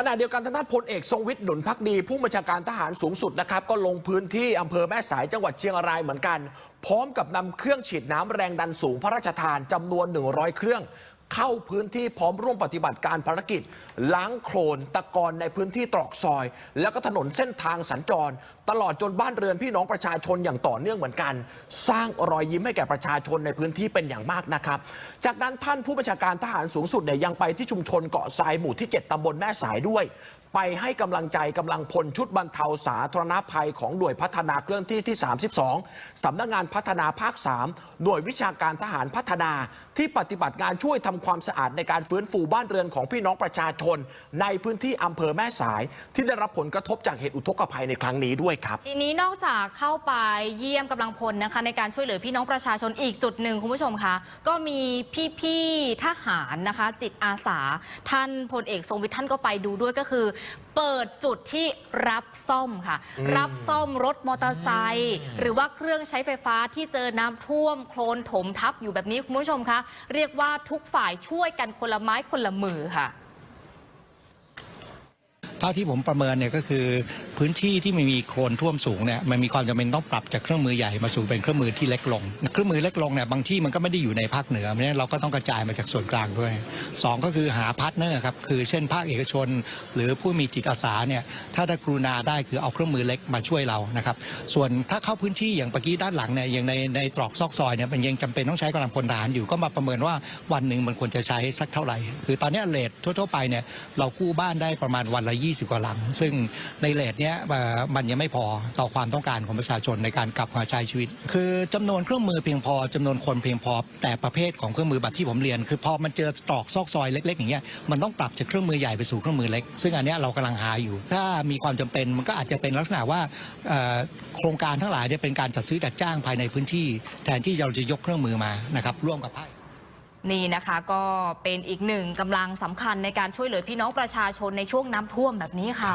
ขณะเดียวกันทางด้านพลเอกทรงวิทย์หนุนพักดี ผู้บัญชาการทหารสูงสุดนะครับ ก็ลงพื้นที่อำเภอแม่สายจังหวัดเชียงรายเหมือนกัน พร้อมกับนำเครื่องฉีดน้ำแรงดันสูงพระราชทานจำนวน 100 เครื่อง เข้าพื้นที่พร้อมร่วมปฏิบัติการภารกิจ ล้างโคลนตะกอนในพื้นที่ตรอกซอย แล้วก็ถนนเส้นทางสัญจร ตลอดจนบ้านเรือนพี่น้องประชาชนอย่างต่อเนื่องเหมือนกัน สร้างรอยยิ้มให้แก่ประชาชนในพื้นที่เป็นอย่างมากนะครับ จากนั้นท่านผู้บัญชาการทหารสูงสุดเนี่ยยังไปที่ชุมชนเกาะทรายหมู่ที่ 7ตำบลแม่สายด้วยไปให้กำลังใจกำลังพลชุดบรรเทาสาธารณภัยของหน่วยพัฒนาเคลื่อนที่ที่ 32 สำนักงานพัฒนาภาค 3 หน่วยวิชาการทหารพัฒนาที่ปฏิบัติงานช่วยทำความสะอาดในการฟื้นฟูบ้านเรือนของพี่น้องประชาชน ในพื้นที่อำเภอแม่สาย ที่ได้รับผลกระทบจากเหตุอุทกภัยในครั้งนี้ด้วยครับ ทีนี้นอกจากเข้าไปเยี่ยมกำลังพลนะคะ ในการช่วยเหลือพี่น้องประชาชนอีกจุดหนึ่งคุณผู้ชมคะก็มีพี่ๆทหารนะคะ จิตอาสา ท่านพลเอกทรงวิทย์ท่านก็ไปดูด้วยก็คือเปิดจุดที่รับซ่อมค่ะ รับซ่อมรถมอเตอร์ไซค์หรือว่าเครื่องใช้ไฟฟ้าที่เจอน้ำท่วมโคลนถมทับอยู่แบบนี้คุณผู้ชมคะเรียกว่าทุกฝ่ายช่วยกันคนละไม้คนละมือค่ะ เท่าที่ผมประเมินเนี่ยก็คือพื้นที่ที่ไมันมีโคลนท่วมสูงเนี่ยมันมีความจำเป็นต้องปรับจากเครื่องมือใหญ่มาสู่เป็นเครื่องมือที่เล็กลง เครื่องมือเล็กลงเนี่ยบางที่มันก็ไม่ได้อยู่ในภาคเหนือเพราะฉะนั้นเราก็ต้องกระจายมาจากส่วนกลางด้วยสองก็คือหาพาร์ทเนอร์ครับคือเช่นภาคเอกชน หรือผู้มีจิตอาสาเนี่ยถ้าได้กรุณาได้คือเอาเครื่องมือเล็กมาช่วยเรานะครับส่วนถ้าเข้าพื้นที่อย่างเมื่อกี้ด้านหลังเนี่ยอย่างในในตรอกซอกซอยเนี่ยมันยังจำเป็นต้องใช้กำลังพลทหารอยู่ก็มาประเมินว่าวันหนึ่งมันควรจะใช้สักเท่าไหร่ คือตอนนี้เลททั่วๆไปเนี่ยเรากู้บ้านได้ประมาณวันละ20 20 กว่าหลัง ซึ่งในเลทเนี้ยมันยังไม่พอต่อความต้องการของประชาชนในการกลับมาใช้ชีวิต คือจำนวนเครื่องมือเพียงพอจำนวนคนเพียงพอ แต่ประเภทของเครื่องมือแบบที่ผมเรียน คือพอมันเจอตรอกซอกซอยเล็กๆอย่างเงี้ยมันต้องปรับจากเครื่องมือใหญ่ไปสู่เครื่องมือเล็ก ซึ่งอันเนี้ยเรากำลังหาอยู่ ถ้ามีความจำเป็นมันก็อาจจะเป็นลักษณะว่าโครงการทั้งหลายเนี่ยเป็นการจัดซื้อจัดจ้างภายในพื้นที่ แทนที่เราจะยกเครื่องมือมานะครับร่วมกับภาค นี่นะคะก็เป็นอีกหนึ่งกำลังสำคัญในการช่วยเหลือพี่น้องประชาชนในช่วงน้ำท่วมแบบนี้ค่ะ